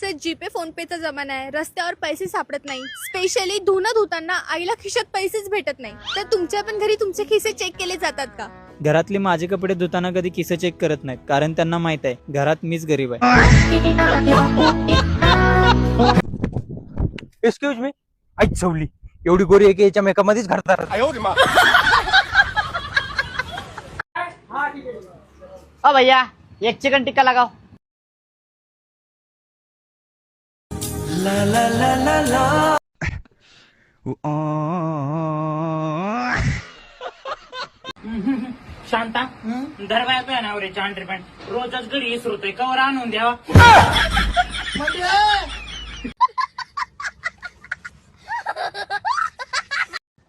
Sir GPay phone पेचा जमाना आहे. रस्त्यावर पैसे सापडत नाही. स्पेशली धुणं धुताना आईला खिशात पैसेच भेटत नाही. तर तुमच्या पण घरी तुमचे खिसे चेक केले जातात का? घरातले माझे कपडे धुताना कधी किस्से चेक करत नाहीत कारण त्यांना माहीत आहे घरात मीच गरीब आहे. एक्सक्यूज मी ऐक चवली एवढी गोरी आहे की याच्या मेकअप मध्येच घडतात ओ भैया एक चिकन टिक्का लगाओ शांता दरबार काय ना रे चांड ट्रीटमेंट रोजच घरी कवर आणून द्यावा.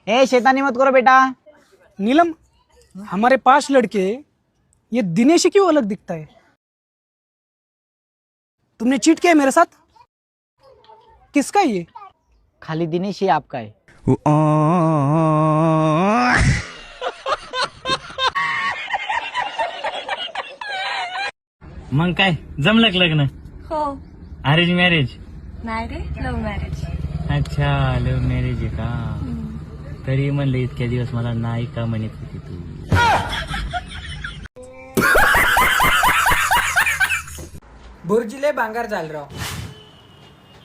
ए शैतानी मत करो बेटा. नीलम हमारे पांच लड़के ये दिनेश ही क्यों अलग दिखता है। तुमने चीट किया है मेरे साथ? किसका है ये खाली दिनेश ही आपका है मग काय जमलं का लग्न हो अरेंज मॅरेज नाही रे लव्ह मॅरेज अच्छा लव्ह मॅरेज आहे का तरी म्हणलं इतक्या दिवस मला नाही का म्हणत होती तू बुर्जिले बांगर चाल राव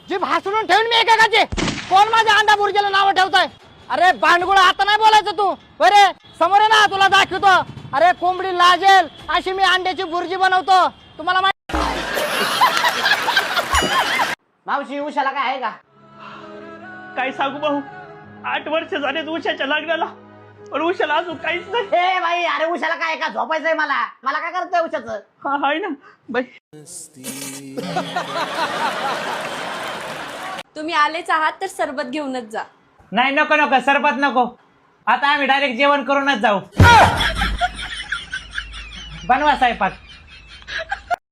जी भासडून ठेवून मी एकेकाचे. कोण माझ्या अंडा बुर्जीला नाव ठेवताय? अरे भांडगुळ आता नाही बोलायचं तू. बरे समोर आहे ना तुला दाखवतो. अरे कोंबडी लाजेल अशी मी अंड्याची बुर्जी बनवतो. तुम्हाला माहिती मावशी उशाला काय आहे का? काय सांगू भाऊ? आठ वर्ष झाले उशाच्या लग्नाला. पण उशाला अजून काहीच नाही. ए बाई अरे उशाला काय आहे का? झोपायचंय मला. मला काय करतोय उशाचं? हा आहे ना. बाई. तुम्ही आलेच आहात तर सरबत घेऊनच जा. नाही नको नको सरबत नको. आता आम्ही डायरेक्ट जेवण करूनच जाऊ. बनवा स्वयंपाक.